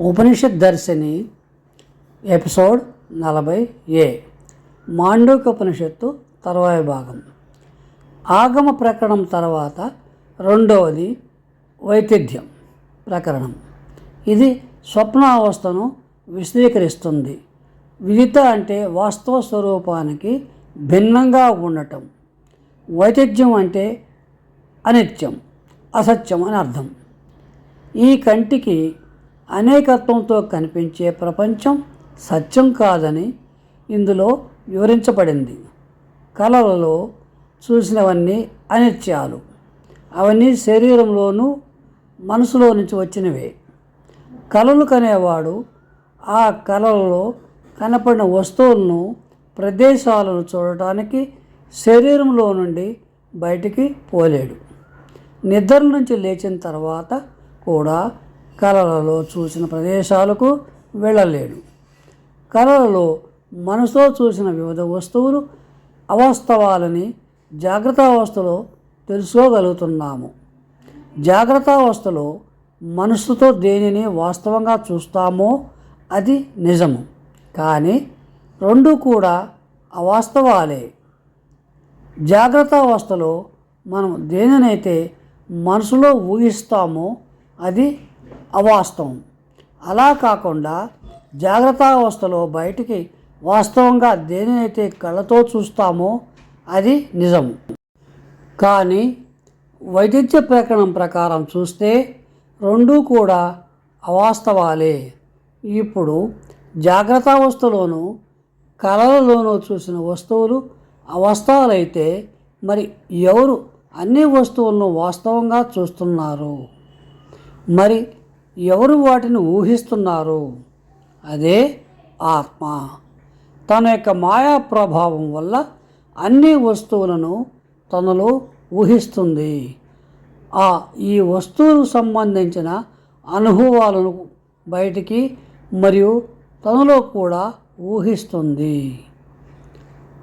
ఉపనిషత్ దర్శిని episode నలభై ఏ మాండూక ఉపనిషత్తు తర్వాయి భాగం. ఆగమ ప్రకరణం తర్వాత రెండవది వైతిథ్యం ప్రకరణం. ఇది స్వప్నావస్థను విశదీకరిస్తుంది. విదిత అంటే వాస్తవ స్వరూపానికి భిన్నంగా ఉండటం. వైతిథ్యం అంటే అనిత్యం అసత్యం అని అర్థం. ఈ కంటికి అనేకత్వంతో కనిపించే ప్రపంచం సత్యం కాదని ఇందులో వివరించబడింది. కళలలో చూసినవన్నీ అనిత్యాలు. అవన్నీ శరీరంలోనూ మనసులో నుంచి వచ్చినవే. కళలు కనేవాడు ఆ కళలలో కనపడిన వస్తువులను ప్రదేశాలను చూడటానికి శరీరంలో నుండి బయటికి పోలేడు. నిద్ర నుంచి లేచిన తర్వాత కూడా కళలలో చూసిన ప్రదేశాలకు వెళ్ళలేడు. కళలలో మనసుతో చూసిన వివిధ వస్తువులు అవాస్తవాలని జాగ్రత్తావస్థలో తెలుసుకోగలుగుతున్నాము. జాగ్రత్తావస్థలో మనసుతో దేనిని వాస్తవంగా చూస్తామో అది నిజము. కానీ రెండు కూడా అవాస్తవాలే. జాగ్రత్తావస్థలో మనం దేనినైతే మనసులో ఊహిస్తామో అది అవాస్తవం. అలా కాకుండా జాగ్రత్తావస్థలో బయటికి వాస్తవంగా దేనినైతే కళ్ళతో చూస్తామో అది నిజం. కానీ వైద్య ప్రకరణం ప్రకారం చూస్తే రెండూ కూడా అవాస్తవాలే. ఇప్పుడు జాగ్రత్తావస్థలోనూ కళలలోనూ చూసిన వస్తువులు అవాస్తవాలైతే మరి ఎవరు అన్ని వస్తువులను వాస్తవంగా చూస్తున్నారు? మరి ఎవరు వాటిని ఊహిస్తున్నారు అదే ఆత్మ. తన యొక్క మాయా ప్రభావం వల్ల అన్ని వస్తువులను తనలో ఊహిస్తుంది. ఆ ఈ వస్తువులకు సంబంధించిన అనుభవాలను బయటికి మరియు తనలో కూడా ఊహిస్తుంది.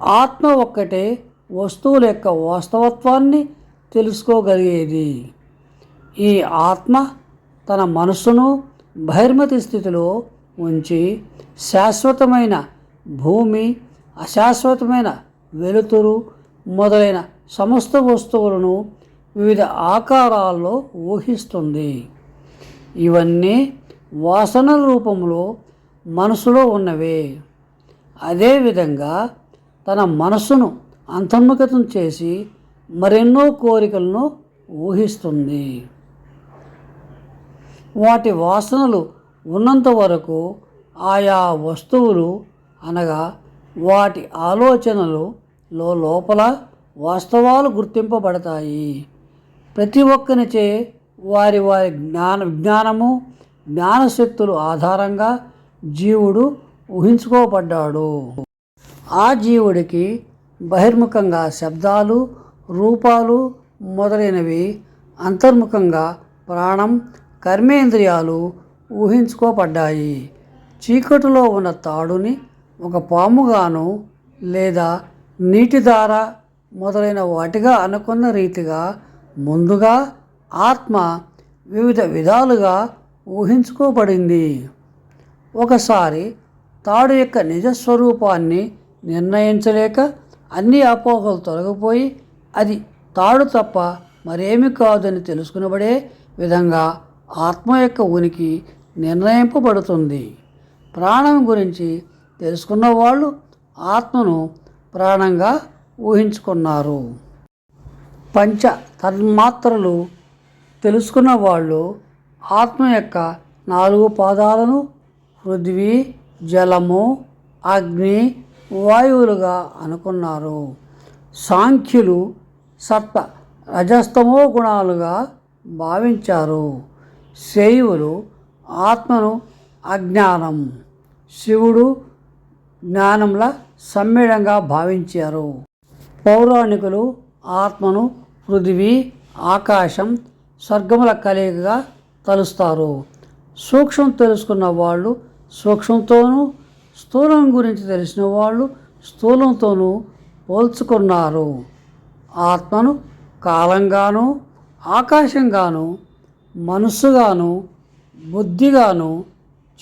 ఆత్మ ఒక్కటే వస్తువుల యొక్క వాస్తవత్వాన్ని తెలుసుకోగలిగేది. ఈ ఆత్మ తన మనస్సును బహిర్మతి స్థితిలో ఉంచి శాశ్వతమైన భూమి అశాశ్వతమైన వెలుతురు మొదలైన సమస్త వస్తువులను వివిధ ఆకారాల్లో ఊహిస్తుంది. ఇవన్నీ వాసనల రూపంలో మనసులో ఉన్నవే. అదేవిధంగా తన మనసును అంతర్ముఖతం చేసి మరెన్నో కోరికలను ఊహిస్తుంది. వాటి వాసనలు ఉన్నంత వరకు ఆయా వస్తువులు అనగా వాటి ఆలోచనలు లో లోపల వాస్తవాలు గుర్తింపబడతాయి. ప్రతి ఒక్కరిచే వారి వారి జ్ఞాన విజ్ఞానము జ్ఞానశక్తులు ఆధారంగా జీవుడు ఊహించుకోబడ్డాడు. ఆ జీవుడికి బహిర్ముఖంగా శబ్దాలు రూపాలు మొదలైనవి అంతర్ముఖంగా ప్రాణం కర్మేంద్రియాలు ఊహించుకోబడ్డాయి. చీకటిలో ఉన్న తాడుని ఒక పాముగాను లేదా నీటి దార మొదలైన వాటిగా అనుకున్న రీతిగా ముందుగా ఆత్మ వివిధ విధాలుగా ఊహించుకోబడింది. ఒకసారి తాడు యొక్క నిజస్వరూపాన్ని నిర్ణయించలేక అన్ని అపోహలు తొలగిపోయి అది తాడు తప్ప మరేమి కాదని తెలుసుకునబడే విధంగా ఆత్మ యొక్క ఉనికి నిర్ణయింపబడుతుంది. ప్రాణం గురించి తెలుసుకున్న వాళ్ళు ఆత్మను ప్రాణంగా ఊహించుకున్నారు. పంచ తన్మాత్రలు తెలుసుకున్న వాళ్ళు ఆత్మ యొక్క నాలుగు పాదాలను పృథ్వీ జలము అగ్ని వాయువులుగా అనుకున్నారు. సాంఖ్యులు సత్వ రజస్తమో గుణాలుగా భావించారు. శైవులు ఆత్మను అజ్ఞానం. శివుడు జ్ఞానంలా సమ్మేళంగా భావించారు. పౌరాణికులు ఆత్మను పృథివీ ఆకాశం స్వర్గముల కలయికగా తలుస్తారు. సూక్ష్మం తెలుసుకున్న వాళ్ళు సూక్ష్మంతోనూ స్థూలం గురించి తెలిసిన వాళ్ళు స్థూలంతోనూ పోల్చుకున్నారు. ఆత్మను కాలంగాను ఆకాశంగాను మనస్సుగాను బుద్ధిగాను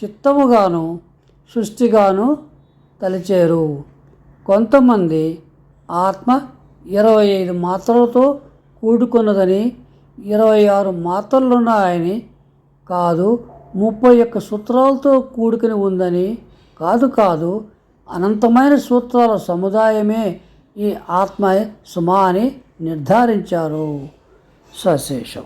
చిత్తముగాను సృష్టిగాను తలిచేరు. కొంతమంది ఆత్మ ఇరవై ఐదు మాత్రలతో కూడుకున్నదని ఇరవై ఆరు మాత్రలున్నాయని కాదు ముప్పై ఒక్క సూత్రాలతో కూడుకుని ఉందని కాదు కాదు అనంతమైన సూత్రాల సముదాయమే ఈ ఆత్మ సుమా అని నిర్ధారించారు. సశేషం.